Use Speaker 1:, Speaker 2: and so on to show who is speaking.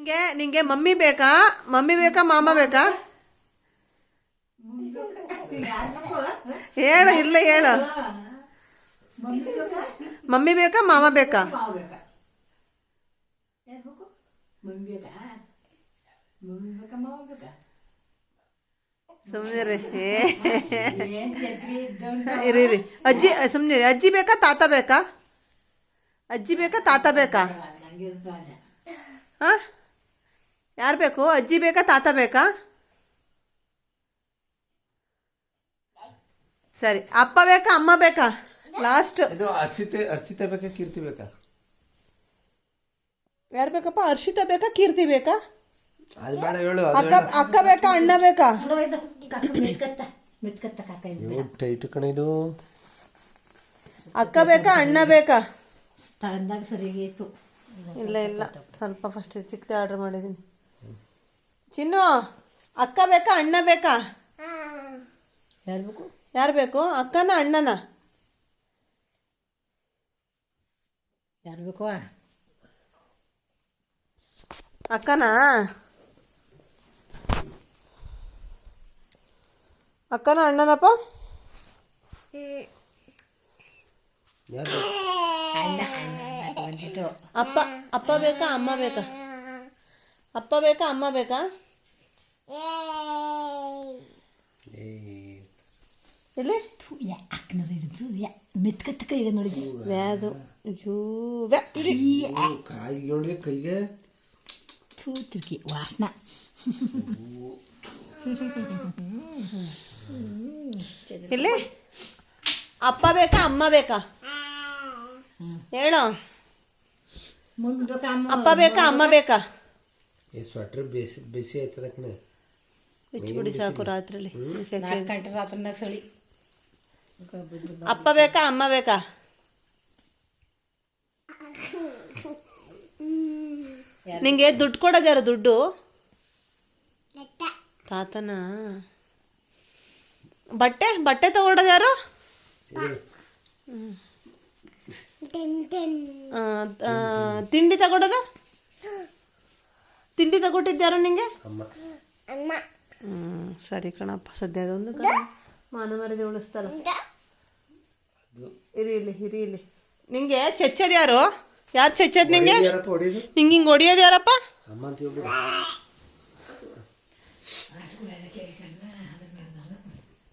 Speaker 1: ನಿಂಗೆ ನಿಂಗೆ ಮಮ್ಮಿ ಬೇಕಾ? ಮಮ್ಮಿ ಬೇಕಾ ಮಾಮ ಬೇಕಾ? ಹೇಳು ಇಲ್ಲ ಹೇಳು. ಮಮ್ಮಿ ಬೇಕಾ ಮಾಮ ಬೇಕಾ?
Speaker 2: ಸುಮ್ನಿರಿ.
Speaker 1: ಸುಮ್ಮನೆ ಇರಿ ಇರಿ. ಅಜ್ಜಿ ಸುಮ್ಮನೆ ಅಜ್ಜಿ ಬೇಕಾ ತಾತ ಬೇಕಾ? ಅಜ್ಜಿ ಬೇಕಾ ತಾತ ಬೇಕಾ? ಹಾ? ಯಾರು ಬೇಕು? ಅಜ್ಜಿ ಬೇಕಾ ತಾತ ಬೇಕಾ? ಸರಿ. ಅಪ್ಪ ಬೇಕಾ ಅಮ್ಮ ಬೇಕಾ? ಲಾಸ್ಟ್
Speaker 3: ಇದು ಅರ್ಷಿತೆ ಬೇಕಾ ಕೀರ್ತಿ ಬೇಕಾ?
Speaker 1: ಯಾರು ಬೇಕಪ್ಪ? ಅರ್ಷಿತ ಬೇಕಾ ಕೀರ್ತಿ ಬೇಕಾ?
Speaker 3: ಅದು ಬೇಡ ಹೇಳು ಅದು
Speaker 1: ಅಕ್ಕ ಅಕ್ಕ ಬೇಕಾ ಅಣ್ಣ ಬೇಕಾ?
Speaker 3: ಟೈಟ್ ಕಣ ಇದು.
Speaker 1: ಅಕ್ಕ ಬೇಕಾ ಅಣ್ಣ ಬೇಕಾ?
Speaker 2: ಸರಿಗೆ
Speaker 1: ಇಲ್ಲ ಇಲ್ಲ. ಸ್ವಲ್ಪ ಫಸ್ಟ್ ಚಿಕ್ಕದೇ ಆರ್ಡರ್ ಮಾಡಿದ್ದೀನಿ ಚಿನ್ನು ಅಕ್ಕ ಬೇಕಾ ಅಣ್ಣ ಬೇಕಾ?
Speaker 2: ಯಾರು ಬೇಕು?
Speaker 1: ಯಾರು ಬೇಕು? ಅಕ್ಕನ ಅಣ್ಣನ?
Speaker 2: ಯಾರು ಬೇಕು?
Speaker 1: ಅಕ್ಕನಾ? ಅಕ್ಕನ ಅಣ್ಣನಪ್ಪ?
Speaker 3: ಯಾರು
Speaker 2: ಅಣ್ಣ ಅಣ್ಣ ಬಂದಿತ್ತು
Speaker 1: ಅಪ್ಪ ಅಪ್ಪ ಬೇಕಾ ಅಮ್ಮ ಬೇಕಾ? ಅಪ್ಪ ಬೇಕಾ ಅಮ್ಮ ಬೇಕಾ? ಇಲ್ಲಿ
Speaker 2: ಥು, ಯಾ ಅಕ್ಕನದು ಇದು ಯಾ ಮೆತ್ಕತ್ತಕ್ಕ ಈಗ ನೋಡಿದ್ವಿ
Speaker 1: ವ್ಯಾದು. ಜೂ ವ್ಯಾ ಇರಿ.
Speaker 3: ಓ, ಕಾಯಿಗೆ ನೋಡಿದ್ರೆ ಕೈಗೆ?
Speaker 2: ಥೂ ತಿರ್ಗಿ ವಾಸನ
Speaker 1: ಇಲ್ಲಿ ಅಪ್ಪ ಬೇಕಾ ಅಮ್ಮ ಬೇಕಾ? ಹೇಳು. ಅಪ್ಪ ಬೇಕಾ ಅಮ್ಮ ಬೇಕಾ?
Speaker 3: ಈ ಸ್ವೆಟ್ರ್ ಬಿಸಿ ಬಿಸಿ ಆಯ್ತದಕ್ಕನ
Speaker 1: ಬಿಚ್ಚಿಬಿಡಿ ಸಾಕು ರಾತ್ರಿಲಿ.
Speaker 2: ನಾಲ್ಕು ಗಂಟೆ ರಾತ್ರಿನಾಗ ಸಳಿ.
Speaker 1: ಅಪ್ಪ ಬೇಕಾ ಅಮ್ಮ ಬೇಕಾ? ನಿಂಗೆ ದುಡ್ಡು ಕೊಡೋದ್ಯಾರ ದುಡ್ಡು? ತಾತನ? ಬಟ್ಟೆ ಬಟ್ಟೆ ತಗೊಂಡೋದ್ಯಾರು ತಿಂಡಿ ತಗೊಳೋದು ತಿಂಡಿ ತಗೊಟ್ಟಿದ್ದಾರು ನಿಂಗೆ? ಹ್ಮ್ ಸರಿ ಕಣಪ್ಪ ಸದ್ಯ ಅದೊಂದು ಮಾನಮರದಿ ಉಳಿಸ್ತಾರ. ಇರಿ ಇಲ್ಲಿ ಇರಿ ಇಲ್ಲಿ. ನಿಂಗೆ ಚಚ್ಚದ್ ಯಾರು? ಯಾರು ಚಚ್ಚದ್ ನಿಂಗೆ? ನಿಂಗೆ ಹಿಂಗೆ ಹೊಡಿಯೋದು ಯಾರಪ್ಪ?